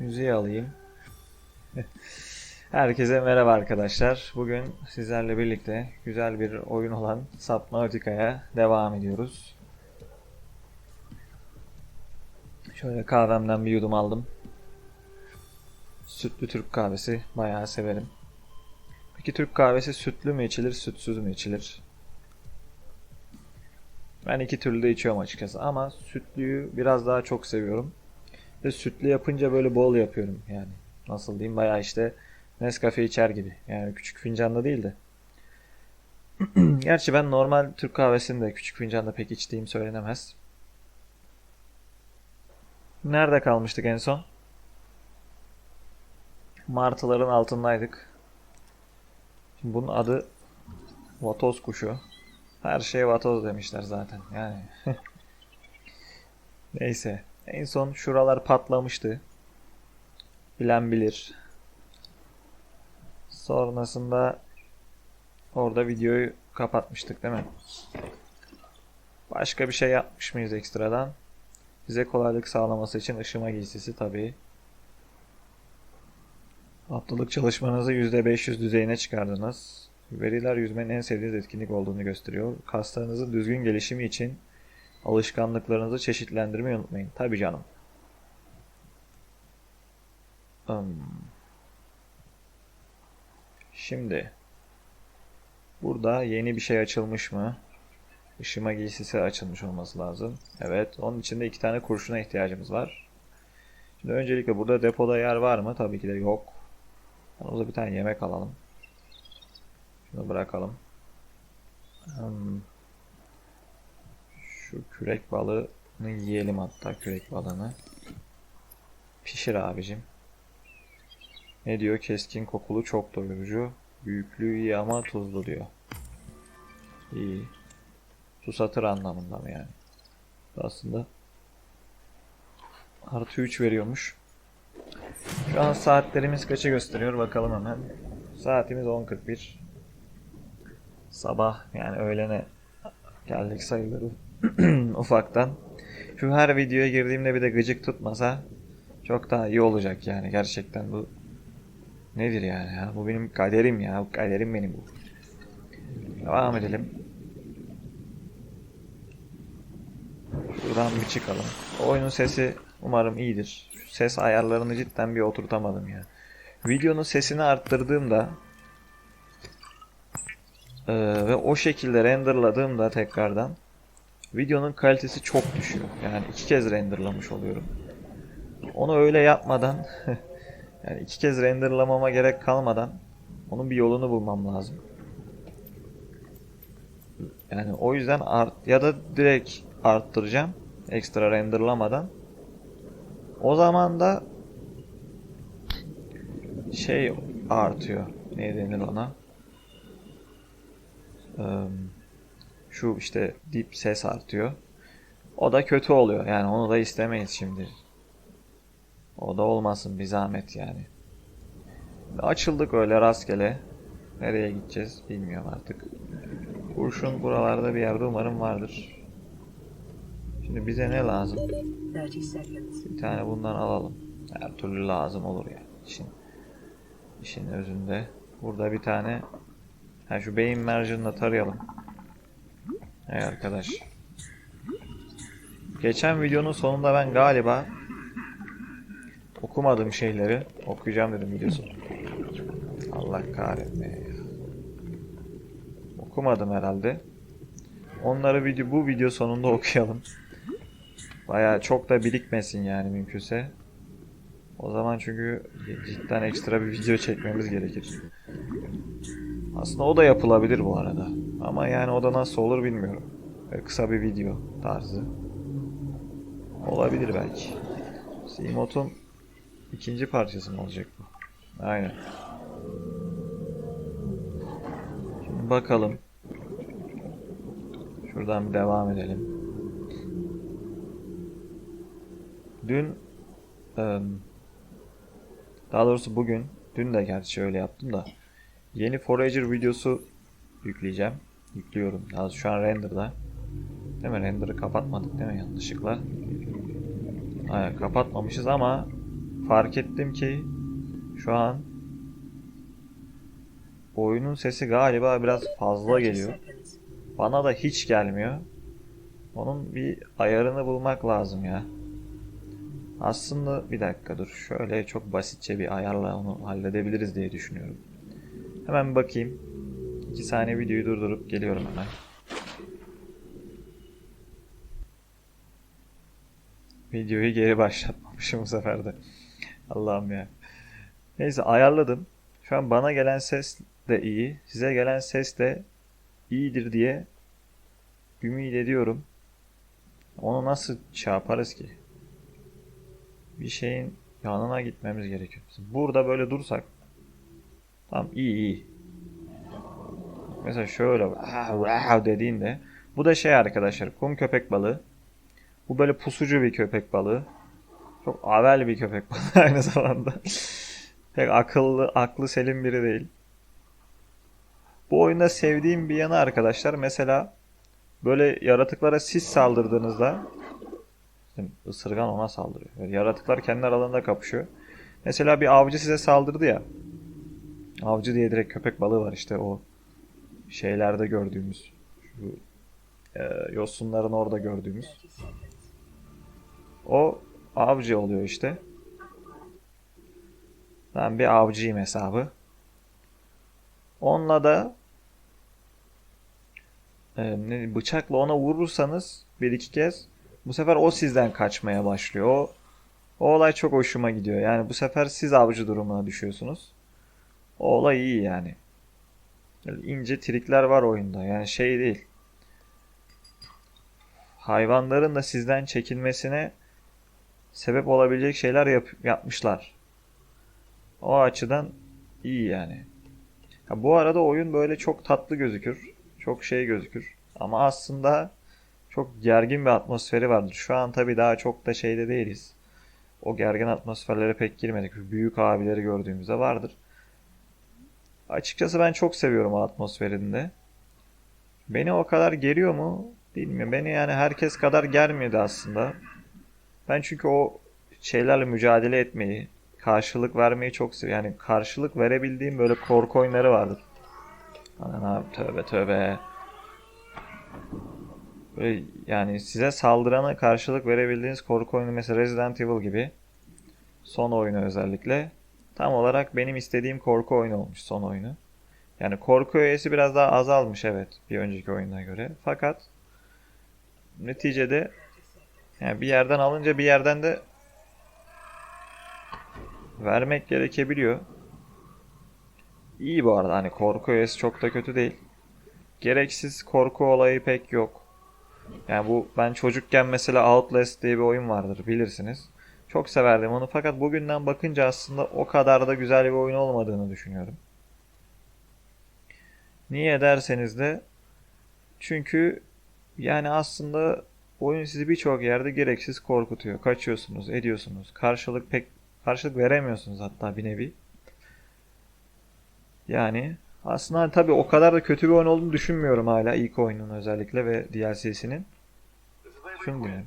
Müziği alayım. Herkese merhaba arkadaşlar. Bugün sizlerle birlikte güzel bir oyun olan Subnautica'ya devam ediyoruz. Şöyle kahvemden bir yudum aldım. Sütlü Türk kahvesi bayağı severim. Peki Türk kahvesi sütlü mü içilir, sütsüz mü içilir? Ben iki türlü de içiyorum açıkçası ama sütlüyü biraz daha çok seviyorum. Ve sütlü yapınca böyle bol yapıyorum yani. Nasıl diyeyim bayağı işte Nescafe içer gibi. Yani küçük fincanda değil de. Gerçi ben normal Türk kahvesini de küçük fincanda pek içtiğim söylenemez. Nerede kalmıştık en son? Martıların altındaydık. Şimdi bunun adı vatoz kuşu. Her şeye vatoz demişler zaten. Yani. Neyse. En son şuralar patlamıştı. Bilen bilir. Sonrasında orada videoyu kapatmıştık değil mi? Başka bir şey yapmış mıyız ekstradan? Bize kolaylık sağlaması için ışıma giysisi tabii. Haftalık çalışmanızı %500 düzeyine çıkardınız. Veriler yüzmenin en sevdiğiniz etkinlik olduğunu gösteriyor. Kaslarınızın düzgün gelişimi için alışkanlıklarınızı çeşitlendirmeyi unutmayın. Tabii canım. Şimdi burada yeni bir şey açılmış mı? Işıma giysisi açılmış olması lazım. Evet. Onun için de iki tane kurşuna ihtiyacımız var. Şimdi öncelikle burada depoda yer var mı? Tabii ki de yok. Yanımıza bir tane yemek alalım. Şunu bırakalım. Hmm. Şu kürek balığını yiyelim hatta kürek balığını. Pişir abicim. Ne diyor? Keskin kokulu çok doyurucu. Büyüklüğü iyi ama tuzlu diyor. İyi. Susatır anlamında mı yani? Aslında artı 3 veriyormuş. Şu an saatlerimiz kaçı gösteriyor bakalım hemen. Saatimiz 10.41. Sabah yani öğlene geldik sayılır ufaktan. Şu her videoya girdiğimde bir de gıcık tutmasa çok daha iyi olacak yani gerçekten bu nedir yani ya bu benim kaderim ya kaderim benim bu. Devam edelim. Şuradan bir çıkalım. Oyunun sesi umarım iyidir. Ses ayarlarını cidden bir oturtamadım ya. Videonun sesini arttırdığımda ee, ve o şekilde renderladığımda tekrardan videonun kalitesi çok düşüyor. Yani iki kez renderlamış oluyorum. Onu öyle yapmadan yani iki kez renderlamama gerek kalmadan onun bir yolunu bulmam lazım. Yani o yüzden art ya da direkt arttıracağım ekstra renderlamadan. O zaman da şey artıyor. Ne denir ona? Ee, şu işte dip ses artıyor. O da kötü oluyor. Yani onu da istemeyiz şimdi. O da olmasın bir zahmet yani. Açıldık öyle rastgele. Nereye gideceğiz bilmiyorum artık. Kurşun buralarda bir yerde umarım vardır. Şimdi bize ne lazım? 30 seconds. Bir tane bundan alalım. Her türlü lazım olur yani. İşin, işin özünde. Burada bir tane ha şu beyin mercanını tarayalım. Hey arkadaş. Geçen videonun sonunda ben galiba okumadığım şeyleri okuyacağım dedim videosu. Allah kahretme. Okumadım herhalde. Onları video bu video sonunda okuyalım. Baya çok da birikmesin yani mümkünse. O zaman çünkü cidden ekstra bir video çekmemiz gerekir. Aslında o da yapılabilir bu arada. Ama yani o da nasıl olur bilmiyorum. Böyle kısa bir video tarzı. Olabilir belki. Simot'un ikinci parçası mı olacak bu? Aynen. Şimdi bakalım. Şuradan bir devam edelim. Dün daha doğrusu bugün dün de gerçi öyle yaptım da yeni Forager videosu yükleyeceğim. Yüklüyorum. Daha şu an renderda. Değil mi? Render'ı kapatmadık değil mi yanlışlıkla? Hayır kapatmamışız ama fark ettim ki şu an oyunun sesi galiba biraz fazla 30 geliyor. Bana da hiç gelmiyor. Onun bir ayarını bulmak lazım ya. Aslında bir dakika dur. Şöyle çok basitçe bir ayarla onu halledebiliriz diye düşünüyorum. Hemen bakayım. 2 saniye videoyu durdurup geliyorum hemen. Videoyu geri başlatmamışım bu sefer de. Allah'ım ya. Neyse ayarladım. Şu an bana gelen ses de iyi. Size gelen ses de iyidir diye ümit ediyorum. Onu nasıl şey yaparız ki? Bir şeyin yanına gitmemiz gerekiyor. Burada böyle dursak tamam iyi iyi. Mesela şöyle "Ah, wow" dediğinde bu da şey arkadaşlar kum köpek balığı. Bu böyle pusucu bir köpek balığı. Çok avel bir köpek balığı aynı zamanda. Pek akıllı, aklı selim biri değil. Bu oyunda sevdiğim bir yanı arkadaşlar mesela böyle yaratıklara siz saldırdığınızda ısırgan ona saldırıyor. Yani yaratıklar kendi aralarında kapışıyor. Mesela bir avcı size saldırdı ya. Avcı diye direkt köpek balığı var işte o şeylerde gördüğümüz şu e, yosunların orada gördüğümüz. 30 seconds. O avcı oluyor işte. Ben bir avcıyım hesabı. Onunla da e, bıçakla ona vurursanız bir iki kez bu sefer o sizden kaçmaya başlıyor. O, o olay çok hoşuma gidiyor. Yani bu sefer siz avcı durumuna düşüyorsunuz. O olay iyi yani. Böyle ince trikler var oyunda. Yani şey değil. Hayvanların da sizden çekilmesine sebep olabilecek şeyler yap- yapmışlar. O açıdan iyi yani. Ha, bu arada oyun böyle çok tatlı gözükür. Çok şey gözükür. Ama aslında çok gergin bir atmosferi vardır. Şu an tabii daha çok da şeyde değiliz. O gergin atmosferlere pek girmedik. Büyük abileri gördüğümüzde vardır. Açıkçası ben çok seviyorum atmosferinde. Beni o kadar geriyor mu bilmiyorum. Beni yani herkes kadar germedi aslında. Ben çünkü o şeylerle mücadele etmeyi, karşılık vermeyi çok seviyorum. Yani karşılık verebildiğim böyle korku oyunları vardır. Aman tövbe tövbe. Böyle yani size saldırana karşılık verebildiğiniz korku oyunu mesela Resident Evil gibi. Son oyunu özellikle. Tam olarak benim istediğim korku oyunu olmuş son oyunu. Yani korku öğesi biraz daha azalmış evet bir önceki oyuna göre. Fakat neticede yani bir yerden alınca bir yerden de vermek gerekebiliyor. İyi bu arada hani korku öğesi çok da kötü değil. Gereksiz korku olayı pek yok. Yani bu ben çocukken mesela Outlast diye bir oyun vardır bilirsiniz. Çok severdim onu fakat bugünden bakınca aslında o kadar da güzel bir oyun olmadığını düşünüyorum. Niye derseniz de çünkü yani aslında oyun sizi birçok yerde gereksiz korkutuyor. Kaçıyorsunuz, ediyorsunuz. Karşılık pek karşılık veremiyorsunuz hatta bir nevi. Yani aslında tabii o kadar da kötü bir oyun olduğunu düşünmüyorum hala ilk oyunun özellikle ve DLC'sinin. Şunu diyorum.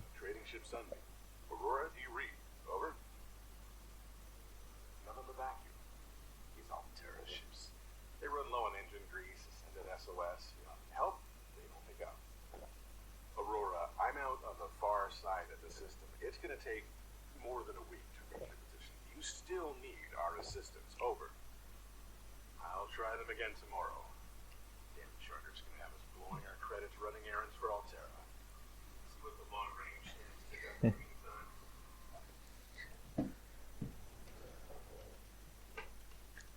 Take more than a week to reach your position. You still need our assistance. Over. I'll try them again tomorrow. Damn charter's gonna have us blowing our credits running errands for Altera. See what the long range meantime.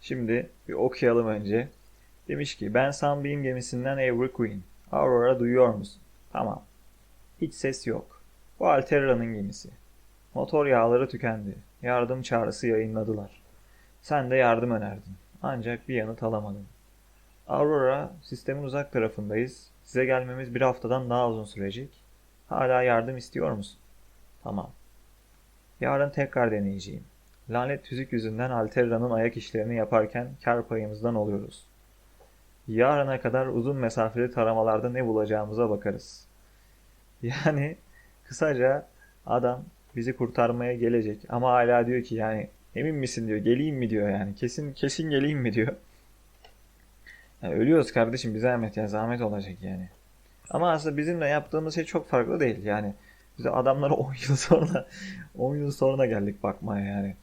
Şimdi bir okuyalım önce. Demiş ki ben Sunbeam gemisinden Avery Queen. Aurora duyuyor musun? Tamam. Hiç ses yok. Bu Alterra'nın gemisi. Motor yağları tükendi. Yardım çağrısı yayınladılar. Sen de yardım önerdin. Ancak bir yanıt alamadın. Aurora, sistemin uzak tarafındayız. Size gelmemiz bir haftadan daha uzun sürecek. Hala yardım istiyor musun? Tamam. Yarın tekrar deneyeceğim. Lanet tüzük yüzünden Alterra'nın ayak işlerini yaparken kar payımızdan oluyoruz. Yarına kadar uzun mesafeli taramalarda ne bulacağımıza bakarız. Yani kısaca adam bizi kurtarmaya gelecek ama hala diyor ki yani Emin misin diyor. Geleyim mi diyor yani. Kesin kesin geleyim mi diyor. Yani ölüyoruz kardeşim bir zahmet ya. Zahmet olacak yani. Ama aslında bizimle yaptığımız şey çok farklı değil. Yani biz adamlara 10 yıl sonra 10 yıl sonra geldik bakmaya yani.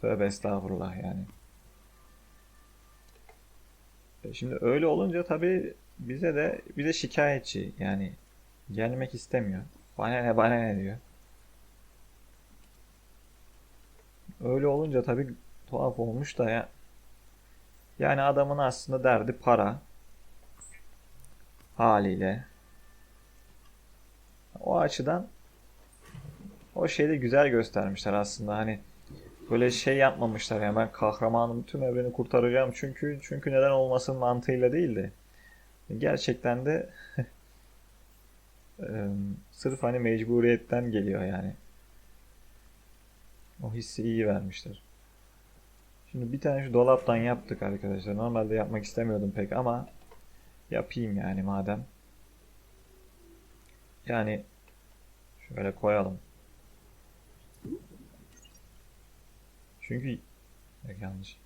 Tövbe estağfurullah yani. E Şimdi öyle olunca tabii bize de bize şikayetçi yani gelmek istemiyor. Bana ne bana ne diyor. Öyle olunca tabii tuhaf olmuş da ya. Yani adamın aslında derdi para. Haliyle. O açıdan o şeyi de güzel göstermişler aslında hani böyle şey yapmamışlar yani ben kahramanım tüm evreni kurtaracağım çünkü çünkü neden olmasın mantığıyla değil de gerçekten de sırf hani mecburiyetten geliyor yani. O hissi iyi vermişler. Şimdi bir tane şu dolaptan yaptık arkadaşlar. Normalde yapmak istemiyordum pek ama yapayım yani madem. Yani şöyle koyalım. Çünkü yanlış.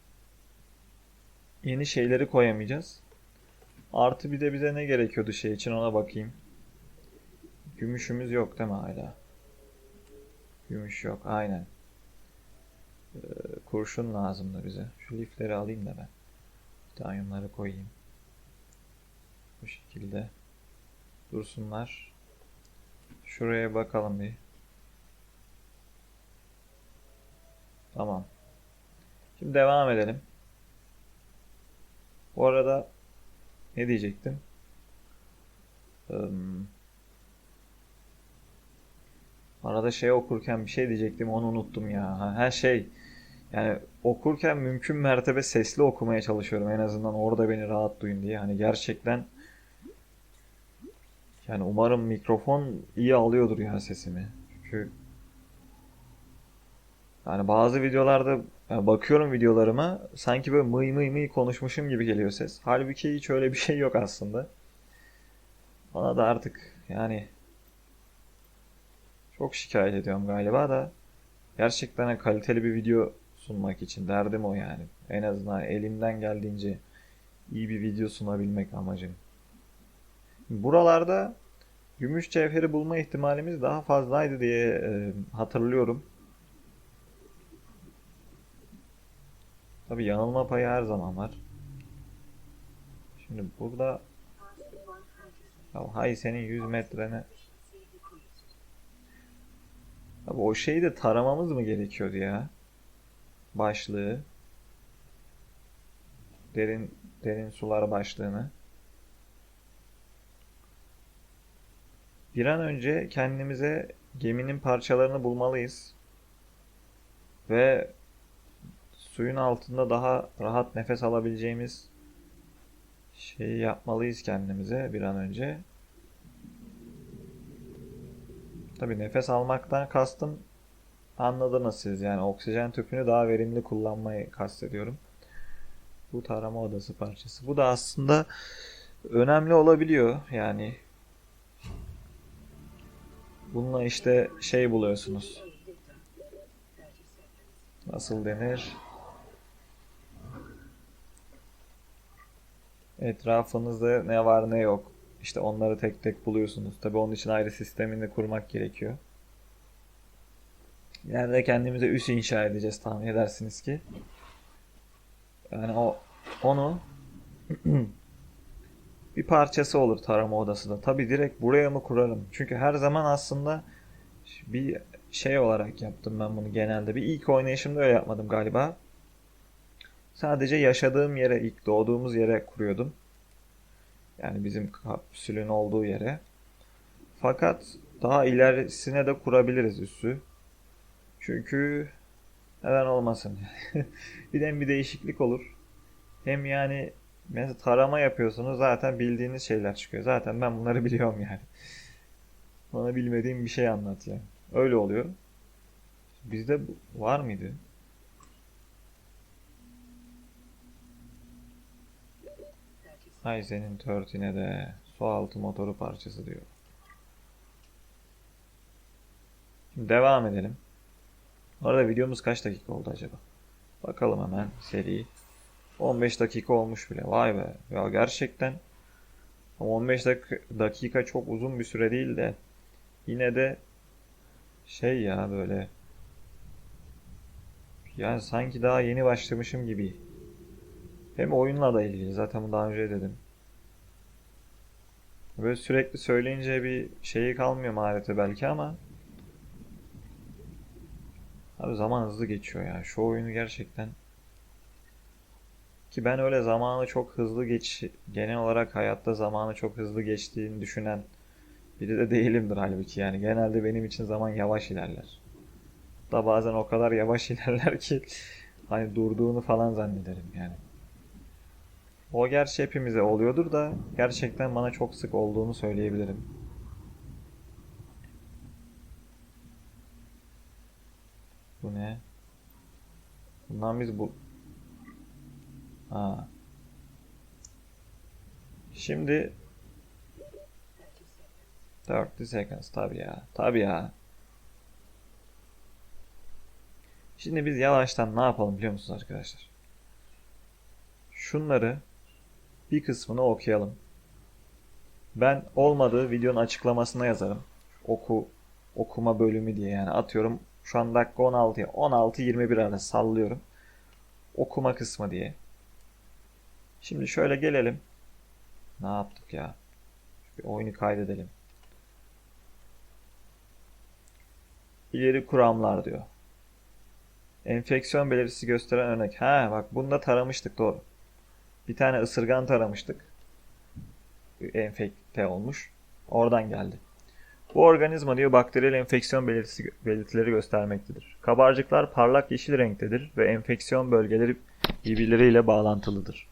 Yeni şeyleri koyamayacağız. Artı bir de bize ne gerekiyordu şey için ona bakayım. Gümüşümüz yok değil mi hala? Gümüş yok aynen. Ee, kurşun lazımdı bize. Şu lifleri alayım da ben. Titanyumları koyayım. Bu şekilde. Dursunlar. Şuraya bakalım bir. Tamam. Şimdi devam edelim. Bu arada ne diyecektim? Im, arada şey okurken bir şey diyecektim onu unuttum ya. Her şey yani okurken mümkün mertebe sesli okumaya çalışıyorum en azından orada beni rahat duyun diye. Hani gerçekten yani umarım mikrofon iyi alıyordur ya sesimi. Çünkü yani bazı videolarda yani bakıyorum videolarıma sanki böyle mıy mıy mıy konuşmuşum gibi geliyor ses. Halbuki hiç öyle bir şey yok aslında. Bana da artık yani çok şikayet ediyorum galiba da gerçekten kaliteli bir video sunmak için derdim o yani. En azından elimden geldiğince iyi bir video sunabilmek amacım. Buralarda gümüş cevheri bulma ihtimalimiz daha fazlaydı diye e, hatırlıyorum. Tabii yanılma payı her zaman var. Şimdi burada ya hay senin 100 metrene Abi o şeyi de taramamız mı gerekiyordu ya? Başlığı. Derin derin sular başlığını. Bir an önce kendimize geminin parçalarını bulmalıyız. Ve suyun altında daha rahat nefes alabileceğimiz şeyi yapmalıyız kendimize bir an önce. Tabii nefes almaktan kastım anladınız siz yani oksijen tüpünü daha verimli kullanmayı kastediyorum. Bu tarama odası parçası. Bu da aslında önemli olabiliyor yani. Bununla işte şey buluyorsunuz. Nasıl denir? Etrafınızda ne var ne yok. İşte onları tek tek buluyorsunuz. Tabii onun için ayrı sistemini kurmak gerekiyor. Yerde kendimize üs inşa edeceğiz tahmin edersiniz ki. Yani o onu bir parçası olur tarama odası da. Tabii direkt buraya mı kurarım? Çünkü her zaman aslında bir şey olarak yaptım ben bunu genelde. Bir ilk oynayışımda öyle yapmadım galiba. Sadece yaşadığım yere, ilk doğduğumuz yere kuruyordum. Yani bizim kapsülün olduğu yere. Fakat daha ilerisine de kurabiliriz üssü. Çünkü neden olmasın? bir de bir değişiklik olur. Hem yani mesela tarama yapıyorsunuz zaten bildiğiniz şeyler çıkıyor. Zaten ben bunları biliyorum yani. Bana bilmediğim bir şey anlat ya. Öyle oluyor. Bizde var mıydı? Hay senin törtüne de su altı motoru parçası diyor. Şimdi devam edelim. Arada videomuz kaç dakika oldu acaba? Bakalım hemen seri. 15 dakika olmuş bile. Vay be. Ya gerçekten ama 15 dak- dakika çok uzun bir süre değil de yine de şey ya böyle yani sanki daha yeni başlamışım gibi. Hem oyunla da ilgili. Zaten bunu daha önce dedim. Böyle sürekli söyleyince bir şeyi kalmıyor mahareti belki ama Abi zaman hızlı geçiyor ya. Şu oyunu gerçekten ki ben öyle zamanı çok hızlı geç genel olarak hayatta zamanı çok hızlı geçtiğini düşünen biri de değilimdir halbuki yani genelde benim için zaman yavaş ilerler. Da bazen o kadar yavaş ilerler ki hani durduğunu falan zannederim yani. O gerçi hepimize oluyordur da gerçekten bana çok sık olduğunu söyleyebilirim. Bu ne? Bundan biz bu... Ha. Şimdi 30 seconds tabi ya. Tabi ya. Şimdi biz yavaştan ne yapalım biliyor musunuz arkadaşlar? Şunları bir kısmını okuyalım. Ben olmadığı videonun açıklamasına yazarım. Oku okuma bölümü diye yani atıyorum şu an dakika 16'ya 16-21 arası sallıyorum. Okuma kısmı diye. Şimdi şöyle gelelim. Ne yaptık ya? Bir oyunu kaydedelim. İleri kuramlar diyor. Enfeksiyon belirtisi gösteren örnek. Ha bak bunda taramıştık doğru. Bir tane ısırgan taramıştık. Enfekte olmuş. Oradan geldi. Bu organizma diyor bakteriyel enfeksiyon belirtisi, belirtileri göstermektedir. Kabarcıklar parlak yeşil renktedir ve enfeksiyon bölgeleri birbirleriyle bağlantılıdır.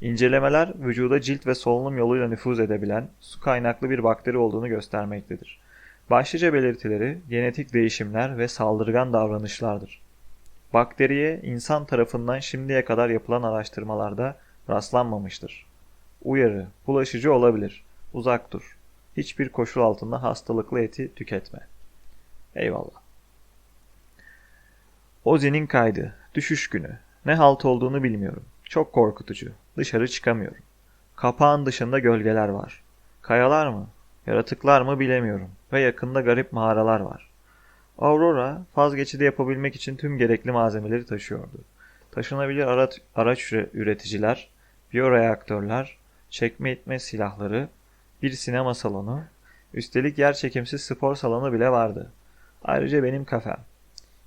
İncelemeler vücuda cilt ve solunum yoluyla nüfuz edebilen su kaynaklı bir bakteri olduğunu göstermektedir. Başlıca belirtileri genetik değişimler ve saldırgan davranışlardır. Bakteriye insan tarafından şimdiye kadar yapılan araştırmalarda rastlanmamıştır. Uyarı, bulaşıcı olabilir. Uzak dur. Hiçbir koşul altında hastalıklı eti tüketme. Eyvallah. Ozi'nin kaydı. Düşüş günü. Ne halt olduğunu bilmiyorum. Çok korkutucu. Dışarı çıkamıyorum. Kapağın dışında gölgeler var. Kayalar mı? Yaratıklar mı bilemiyorum. Ve yakında garip mağaralar var. Aurora, faz geçidi yapabilmek için tüm gerekli malzemeleri taşıyordu. Taşınabilir araç üreticiler, biyoreaktörler, çekme itme silahları, bir sinema salonu, üstelik yerçekimsiz spor salonu bile vardı. Ayrıca benim kafem.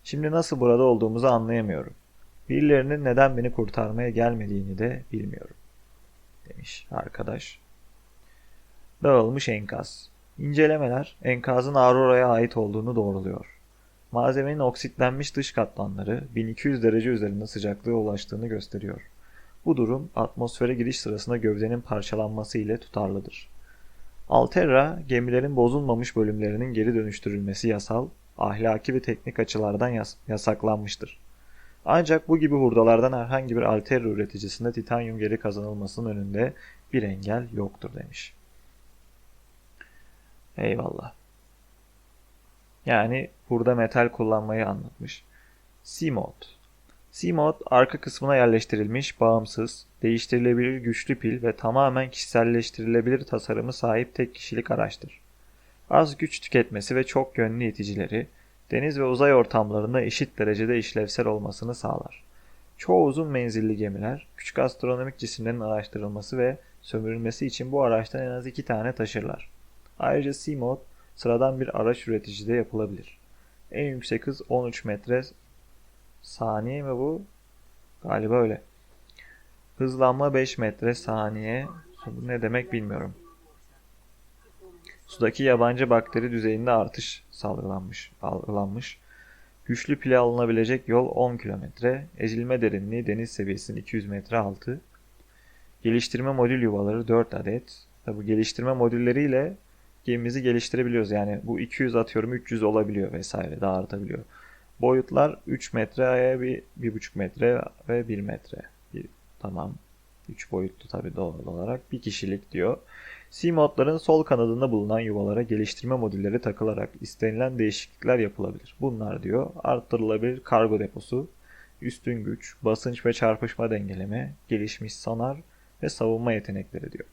Şimdi nasıl burada olduğumuzu anlayamıyorum. Birilerinin neden beni kurtarmaya gelmediğini de bilmiyorum. Demiş arkadaş. Dağılmış enkaz. İncelemeler enkazın Aurora'ya ait olduğunu doğruluyor. Malzemenin oksitlenmiş dış katmanları 1200 derece üzerinde sıcaklığa ulaştığını gösteriyor. Bu durum atmosfere giriş sırasında gövdenin parçalanması ile tutarlıdır. Alterra, gemilerin bozulmamış bölümlerinin geri dönüştürülmesi yasal, ahlaki ve teknik açılardan yas- yasaklanmıştır. Ancak bu gibi hurdalardan herhangi bir Alterra üreticisinde titanyum geri kazanılmasının önünde bir engel yoktur demiş. Eyvallah. Yani burada metal kullanmayı anlatmış. C-Mod. C-Mod arka kısmına yerleştirilmiş, bağımsız, değiştirilebilir güçlü pil ve tamamen kişiselleştirilebilir tasarımı sahip tek kişilik araçtır. Az güç tüketmesi ve çok yönlü iticileri, deniz ve uzay ortamlarında eşit derecede işlevsel olmasını sağlar. Çoğu uzun menzilli gemiler, küçük astronomik cisimlerin araştırılması ve sömürülmesi için bu araçtan en az iki tane taşırlar. Ayrıca C-Mod sıradan bir araç üreticide yapılabilir. En yüksek hız 13 metre saniye mi bu? Galiba öyle. Hızlanma 5 metre saniye. Bu ne demek bilmiyorum. Sudaki yabancı bakteri düzeyinde artış salgılanmış, algılanmış. Güçlü pile alınabilecek yol 10 kilometre. Ezilme derinliği deniz seviyesinin 200 metre altı. Geliştirme modül yuvaları 4 adet. Tabi geliştirme modülleriyle gemimizi geliştirebiliyoruz. Yani bu 200 atıyorum 300 olabiliyor vesaire daha artabiliyor. Boyutlar 3 metreye bir 1,5 metre ve 1 metre. Bir, tamam. 3 boyutlu tabi doğal olarak. Bir kişilik diyor. C-modların sol kanadında bulunan yuvalara geliştirme modülleri takılarak istenilen değişiklikler yapılabilir. Bunlar diyor arttırılabilir kargo deposu, üstün güç, basınç ve çarpışma dengeleme, gelişmiş sanar ve savunma yetenekleri diyor.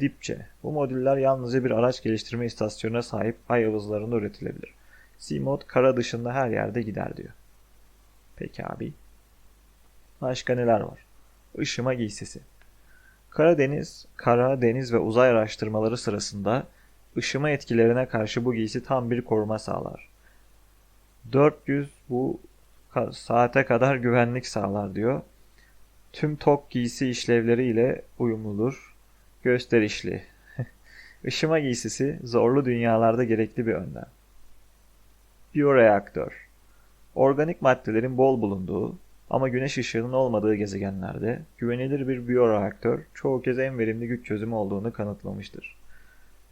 Dipçe. Bu modüller yalnızca bir araç geliştirme istasyonuna sahip ay yıldızlarında üretilebilir. C-Mod kara dışında her yerde gider diyor. Peki abi. Başka neler var? Işıma giysisi. Karadeniz, kara, deniz ve uzay araştırmaları sırasında ışıma etkilerine karşı bu giysi tam bir koruma sağlar. 400 bu saate kadar güvenlik sağlar diyor. Tüm tok giysi işlevleriyle uyumludur. Gösterişli. Işıma giysisi zorlu dünyalarda gerekli bir önlem. Biyoreaktör. Organik maddelerin bol bulunduğu ama güneş ışığının olmadığı gezegenlerde güvenilir bir biyoreaktör çoğu kez en verimli güç çözümü olduğunu kanıtlamıştır.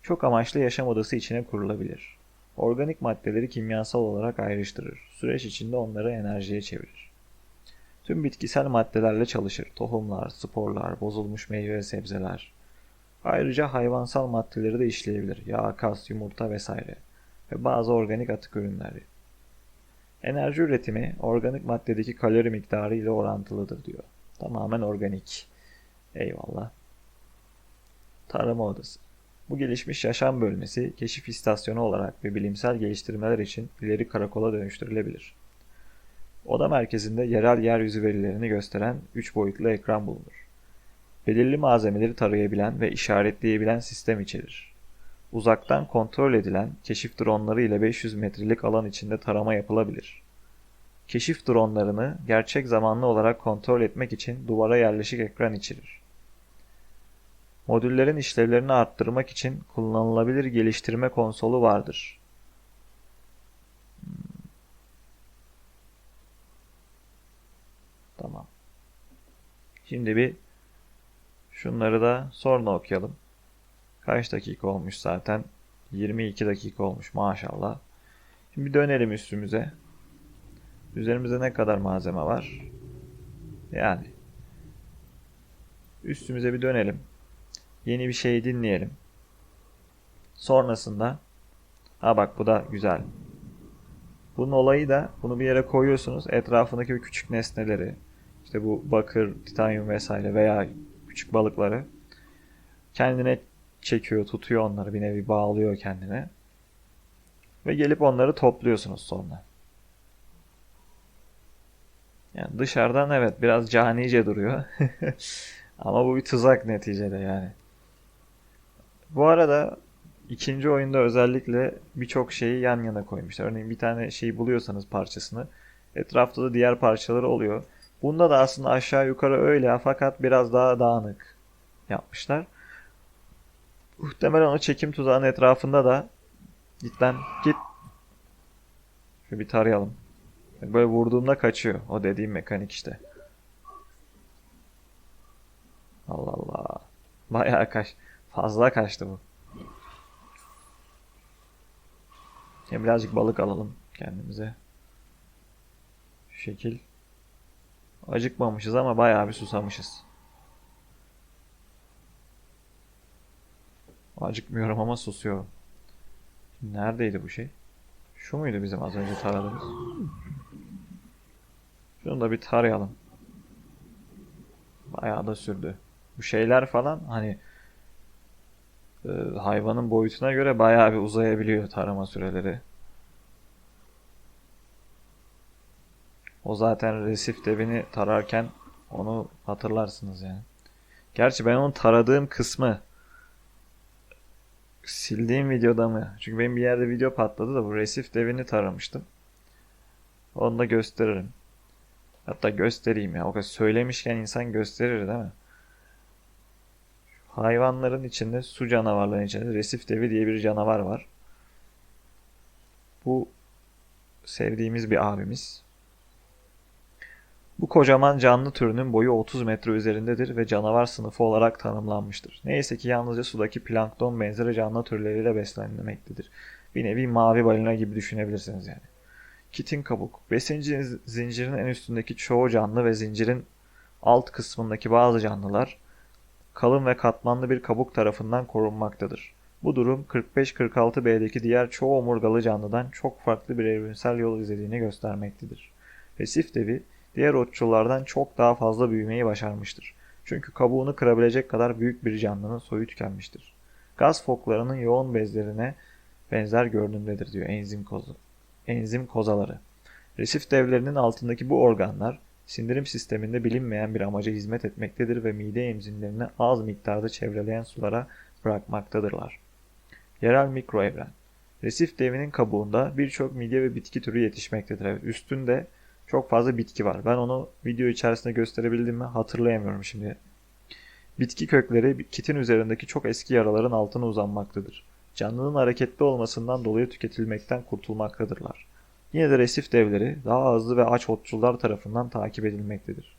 Çok amaçlı yaşam odası içine kurulabilir. Organik maddeleri kimyasal olarak ayrıştırır. Süreç içinde onları enerjiye çevirir. Tüm bitkisel maddelerle çalışır. Tohumlar, sporlar, bozulmuş meyve ve sebzeler. Ayrıca hayvansal maddeleri de işleyebilir. Yağ, kas, yumurta vesaire. Ve bazı organik atık ürünleri. Enerji üretimi organik maddedeki kalori miktarı ile orantılıdır diyor. Tamamen organik. Eyvallah. Tarama odası. Bu gelişmiş yaşam bölmesi keşif istasyonu olarak ve bilimsel geliştirmeler için ileri karakola dönüştürülebilir. Oda merkezinde yerel yeryüzü verilerini gösteren 3 boyutlu ekran bulunur. Belirli malzemeleri tarayabilen ve işaretleyebilen sistem içerir. Uzaktan kontrol edilen keşif dronları ile 500 metrelik alan içinde tarama yapılabilir. Keşif dronlarını gerçek zamanlı olarak kontrol etmek için duvara yerleşik ekran içerir. Modüllerin işlevlerini arttırmak için kullanılabilir geliştirme konsolu vardır. Hmm. Tamam. Şimdi bir şunları da sonra okuyalım. Kaç dakika olmuş zaten? 22 dakika olmuş maşallah. Şimdi dönelim üstümüze. Üzerimizde ne kadar malzeme var? Yani üstümüze bir dönelim. Yeni bir şey dinleyelim. Sonrasında ha bak bu da güzel. Bunun olayı da bunu bir yere koyuyorsunuz. Etrafındaki küçük nesneleri işte bu bakır, titanyum vesaire veya küçük balıkları kendine çekiyor, tutuyor onları bir nevi bağlıyor kendine. Ve gelip onları topluyorsunuz sonra. Yani dışarıdan evet biraz canice duruyor. Ama bu bir tuzak neticede yani. Bu arada ikinci oyunda özellikle birçok şeyi yan yana koymuşlar. Örneğin bir tane şeyi buluyorsanız parçasını etrafta da diğer parçaları oluyor. Bunda da aslında aşağı yukarı öyle fakat biraz daha dağınık yapmışlar. Muhtemelen o çekim tuzağının etrafında da git lan git. Şu bir tarayalım. Böyle vurduğumda kaçıyor. O dediğim mekanik işte. Allah Allah. Bayağı kaç. Fazla kaçtı bu. Ya birazcık balık alalım kendimize. Şu şekil. Acıkmamışız ama bayağı bir susamışız. Acıkmıyorum ama susuyorum. Neredeydi bu şey? Şu muydu bizim az önce taradığımız? Şunu da bir tarayalım. Bayağı da sürdü. Bu şeyler falan hani e, hayvanın boyutuna göre bayağı bir uzayabiliyor tarama süreleri. O zaten resif devini tararken onu hatırlarsınız yani. Gerçi ben onu taradığım kısmı sildiğim videoda mı? Çünkü benim bir yerde video patladı da bu resif devini taramıştım. Onu da gösteririm. Hatta göstereyim ya. O kadar söylemişken insan gösterir değil mi? Hayvanların içinde, su canavarlarının içinde resif devi diye bir canavar var. Bu sevdiğimiz bir abimiz. Bu kocaman canlı türünün boyu 30 metre üzerindedir ve canavar sınıfı olarak tanımlanmıştır. Neyse ki yalnızca sudaki plankton benzeri canlı türleriyle beslenmektedir. Bir nevi mavi balina gibi düşünebilirsiniz yani. Kitin kabuk. Besin zincirinin en üstündeki çoğu canlı ve zincirin alt kısmındaki bazı canlılar kalın ve katmanlı bir kabuk tarafından korunmaktadır. Bu durum 45-46B'deki diğer çoğu omurgalı canlıdan çok farklı bir evrimsel yol izlediğini göstermektedir. Resif devi diğer otçullardan çok daha fazla büyümeyi başarmıştır. Çünkü kabuğunu kırabilecek kadar büyük bir canlının soyu tükenmiştir. Gaz foklarının yoğun bezlerine benzer görünümdedir diyor enzim kozu. Enzim kozaları. Resif devlerinin altındaki bu organlar sindirim sisteminde bilinmeyen bir amaca hizmet etmektedir ve mide enzimlerini az miktarda çevreleyen sulara bırakmaktadırlar. Yerel mikroevren. Resif devinin kabuğunda birçok midye ve bitki türü yetişmektedir. Üstünde çok fazla bitki var. Ben onu video içerisinde gösterebildim mi hatırlayamıyorum şimdi. Bitki kökleri kitin üzerindeki çok eski yaraların altına uzanmaktadır. Canlının hareketli olmasından dolayı tüketilmekten kurtulmaktadırlar. Yine de resif devleri daha hızlı ve aç otçullar tarafından takip edilmektedir.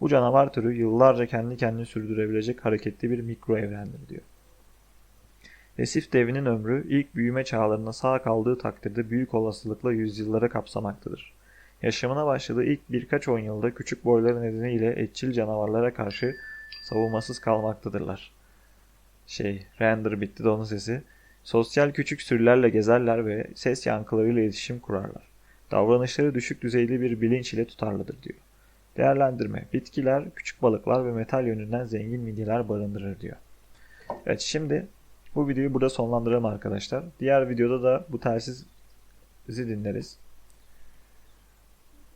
Bu canavar türü yıllarca kendi kendini sürdürebilecek hareketli bir mikro evrendir diyor. Resif devinin ömrü ilk büyüme çağlarında sağ kaldığı takdirde büyük olasılıkla yüzyıllara kapsamaktadır. Yaşamına başladığı ilk birkaç on yılda küçük boyları nedeniyle etçil canavarlara karşı savunmasız kalmaktadırlar. Şey, render bitti de onun sesi. Sosyal küçük sürülerle gezerler ve ses yankılarıyla iletişim kurarlar. Davranışları düşük düzeyli bir bilinç ile tutarlıdır diyor. Değerlendirme. Bitkiler, küçük balıklar ve metal yönünden zengin midyeler barındırır diyor. Evet şimdi bu videoyu burada sonlandıralım arkadaşlar. Diğer videoda da bu telsizi dinleriz.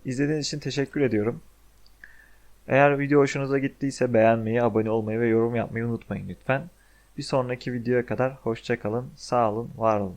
İzlediğiniz için teşekkür ediyorum. Eğer video hoşunuza gittiyse beğenmeyi, abone olmayı ve yorum yapmayı unutmayın lütfen. Bir sonraki videoya kadar hoşçakalın, sağ olun, var olun.